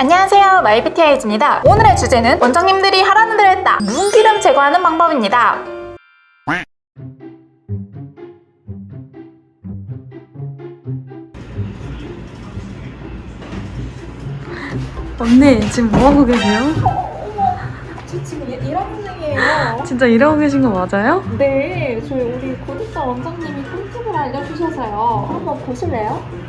안녕하세요 마이비티아이즈입니다 오늘의 주제는 원장님들이 하라는 대로 했다 눈기름 제거하는 방법입니다 언니 지금 뭐 하고 계세요? 저 지금 일하는 중이에요 진짜 일하고 계신 거 맞아요? 네 저희 우리 구독자 원장님이 꿀팁을 알려주셔서요 한번 보실래요?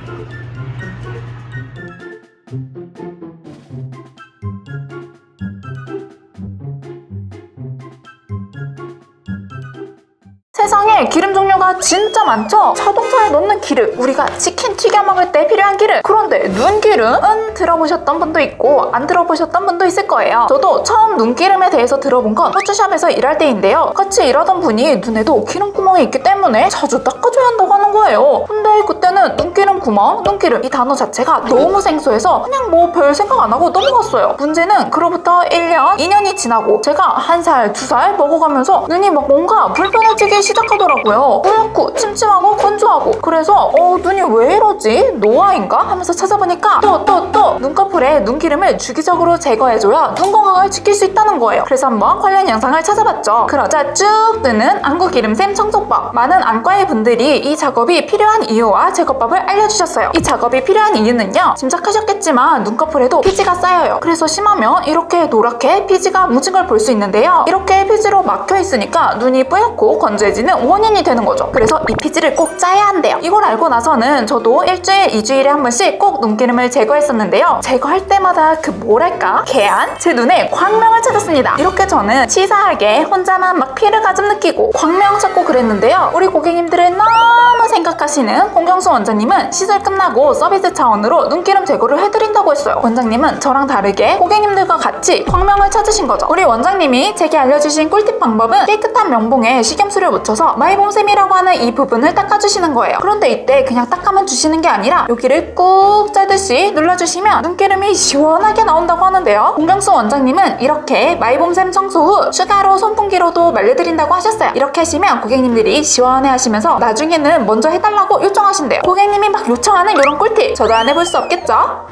세상에 기름 종류가 진짜 많죠? 자동차에 넣는 기름, 우리가 치킨 튀겨 먹을 때 필요한 기름. 그런데 눈기름은 들어보셨던 분도 있고 안 들어보셨던 분도 있을 거예요. 저도 처음 눈기름에 대해서 들어본 건 호주샵에서 일할 때인데요. 같이 일하던 분이 눈에도 기름 구멍이 있기 때문에 자주 닦아줘야 한다고 하는 거예요. 근데 그때는 눈기름 구멍, 눈기름 이 단어 자체가 너무 생소해서 그냥 뭐 별 생각 안 하고 넘어갔어요. 문제는 그로부터 1년, 2년이 지나고 제가 한 살, 두 살 먹어가면서 눈이 막 뭔가 불편해지기 시작 하더라고요. 뿌옇고 침침하고 건조하고 그래서 어 눈이 왜 이러지? 노화인가? 하면서 찾아보니까 또 또 또 눈꺼풀에 눈기름을 주기적으로 제거해줘야 눈 건강을 지킬 수 있다는 거예요. 그래서 한번 관련 영상을 찾아봤죠. 그러자 쭉 뜨는 안구기름샘 청소법. 많은 안과의 분들이 이 작업이 필요한 이유와 제거법을 알려주셨어요. 이 작업이 필요한 이유는요. 짐작하셨겠지만 눈꺼풀에도 피지가 쌓여요. 그래서 심하면 이렇게 노랗게 피지가 뭉친 걸볼 수 있는데요. 이렇게 피지로 막혀 있으니까 눈이 뿌옇고 건조해지 는 원인이 되는 거죠. 그래서 이 피지를 꼭 짜야 한대요. 이걸 알고 나서는 저도 일주일, 이주일에 한 번씩 꼭 눈기름을 제거했었는데요. 제거할 때마다 그 뭐랄까 개안 제 눈에 광명을 찾았습니다. 이렇게 저는 치사하게 혼자만 막 피를 가좀 느끼고 광명 찾고 그랬는데요. 우리 고객님들을 너무 생각하시는 홍경수 원장님은 시술 끝나고 서비스 차원으로 눈기름 제거를 해드린다고 했어요. 원장님은 저랑 다르게 고객님들과 같이 광명을 찾으신 거죠. 우리 원장님이 제게 알려주신 꿀팁 방법은 깨끗한 명봉에 식염수를 묻혀 서 마이봄샘이라고 하는 이 부분을 닦아주시는 거예요. 그런데 이때 그냥 닦아만 주시는 게 아니라 여기를 꾹 짜듯이 눌러주시면 눈기름이 시원하게 나온다고 하는데요. 공경수 원장님은 이렇게 마이봄샘 청소 후 추가로 선풍기로도 말려드린다고 하셨어요. 이렇게 하시면 고객님들이 시원해 하시면서 나중에는 먼저 해달라고 요청하신대요. 고객님이 막 요청하는 이런 꿀팁 저도 안 해볼 수 없겠죠?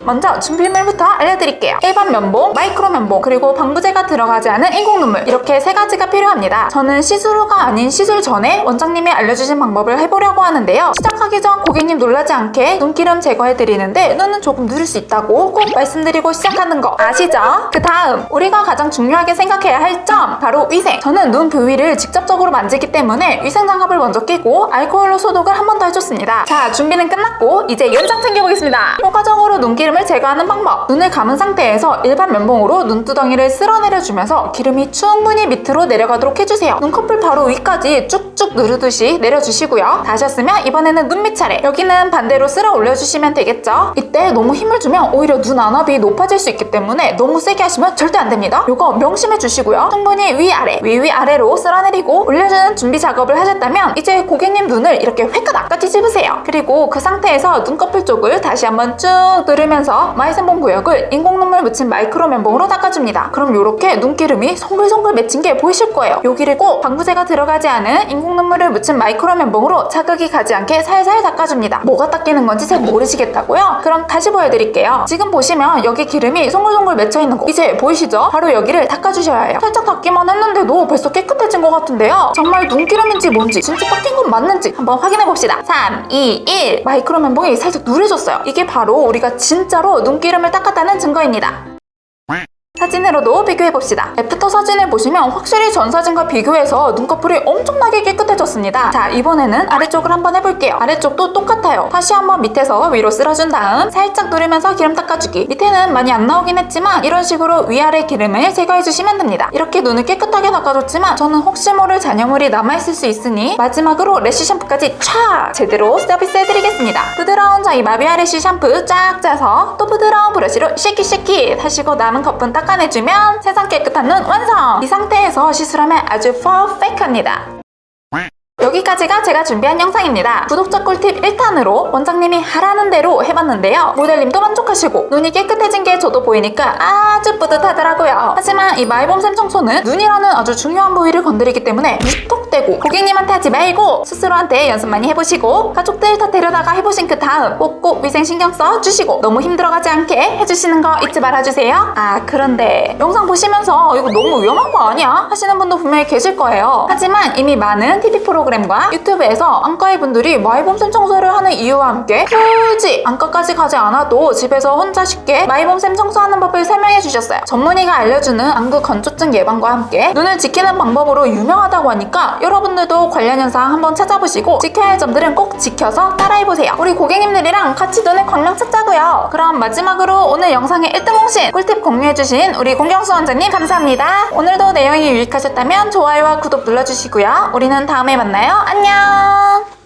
먼저 준비물부터 알려드릴게요. 일반 면봉, 마이크로 면봉, 그리고 방부제가 들어가지 않은 인공 눈물 이렇게 세 가지가 필요합니다. 저는 시술 후가 아닌 시술 전에 원장님이 알려주신 방법을 해보려고 하는데요. 시작하기 전 고객님 놀라지 않게 눈기름 제거해드리는데 눈은 조금 느릴 수 있다고 꼭 말씀드리고 시작하는 거 아시죠? 그 다음 우리가 가장 중요하게 생각해야 할 점 바로 위생. 저는 눈 부위를 직접적으로 만지기 때문에 위생 장갑을 먼저 끼고 알코올로 소독을 한 번 더 해줬습니다. 자 준비는 끝났고 이제 연장 챙겨보겠습니다. 효과적으로 눈 기름을 제거하는 방법. 눈을 감은 상태에서 일반 면봉으로 눈두덩이를 쓸어내려주면서 기름이 충분히 밑으로 내려가도록 해주세요. 눈꺼풀 바로 위까지 쭉쭉 누르듯이 내려주시고요. 다 하셨으면 이번에는 눈 밑 차례. 여기는 반대로 쓸어 올려주시면 되겠죠. 이때 너무 힘을 주면 오히려 눈 안압이 높아질 수 있기 때문에 너무 세게 하시면 절대 안 됩니다. 이거 명심해 주시고요. 충분히 위아래, 위위아래로 쓸어내리고 올려주는 준비 작업을 하셨다면 이제 고객님 눈을 이렇게 획 아까 뒤집으세요. 그리고 그 상태에서 눈꺼풀 쪽을 다시 한번 쭉 누르면 서 마이센봉 구역을 인공 눈물 묻힌 마이크로 면봉으로 닦아줍니다. 그럼 이렇게 눈기름이 송글송글 맺힌 게 보이실 거예요. 여기를 꼭 방부제가 들어가지 않은 인공 눈물을 묻힌 마이크로 면봉으로 자극이 가지 않게 살살 닦아줍니다. 뭐가 닦이는 건지 잘 모르시겠다고요? 그럼 다시 보여드릴게요. 지금 보시면 여기 기름이 송글송글 맺혀 있는 거 이제 보이시죠? 바로 여기를 닦아주셔야 해요. 살짝 닦기만 했는데도 벌써 깨끗해진 것 같은데요. 정말 눈기름인지 뭔지 진짜 닦인 건 맞는지 한번 확인해 봅시다. 3, 2, 1 마이크로 면봉이 살짝 누래졌어요. 이게 바로 우리가 진짜 로 눈기름을 닦았다는 증거입니다. 사진으로도 비교해봅시다. 애프터 사진을 보시면 확실히 전 사진과 비교해서 눈꺼풀이 엄청나게 깨끗해졌습니다. 자, 이번에는 아래쪽을 한번 해볼게요. 아래쪽도 똑같아요. 다시 한번 밑에서 위로 쓸어준 다음 살짝 누르면서 기름 닦아주기. 밑에는 많이 안 나오긴 했지만 이런 식으로 위아래 기름을 제거해주시면 됩니다. 이렇게 눈을 깨끗하게 닦아줬지만 저는 혹시 모를 잔여물이 남아있을 수 있으니 마지막으로 래쉬 샴푸까지 촤! 제대로 서비스해드리겠습니다. 부드러운 저희 마비아 래쉬 샴푸 쫙 짜서 또 부드러운 브러쉬로 쉐킷쉐킷 하시고 남은 거품 닦아 내주면 세상 깨끗한 눈 완성! 이 상태에서 시술하면 아주 퍼펙트합니다. 여기까지가 제가 준비한 영상입니다. 구독자 꿀팁 1탄으로 원장님이 하라는 대로 해봤는데요. 모델님도 만족하시고 눈이 깨끗해진 게 저도 보이니까 아주 뿌듯하더라고요. 하지만 이 마이봄샘 청소는 눈이라는 아주 중요한 부위를 건드리기 때문에 무턱 대고 고객님한테 하지 말고 스스로한테 연습 많이 해보시고 가족들 다 데려다가 해보신 그 다음 꼭꼭 위생 신경 써 주시고 너무 힘들어가지 않게 해주시는 거 잊지 말아주세요. 아 그런데 영상 보시면서 이거 너무 위험한 거 아니야? 하시는 분도 분명히 계실 거예요. 하지만 이미 많은 TV 프로그램과 유튜브에서 안과의 분들이 마이봄샘 청소를 하는 이유와 함께 굳이 안과까지 가지 않아도 집에서 혼자 쉽게 마이봄샘 청소하는 법을 설명해 주셨어요. 전문의가 알려주는 안구 건조증 예방과 함께 눈을 지키는 방법으로 유명하다고 하니까 여러분들도 관련 영상 한번 찾아보시고 지켜야 할 점들은 꼭 지켜서 따라해보세요. 우리 고객님들이랑 같이 눈을 광명 찾자고요. 그럼 마지막으로 오늘 영상의 1등 홍신 꿀팁 공유해주신 우리 공경수 원장님 감사합니다. 오늘도 내용이 유익하셨다면 좋아요와 구독 눌러주시고요. 우리는 다음에 만나요. 안녕!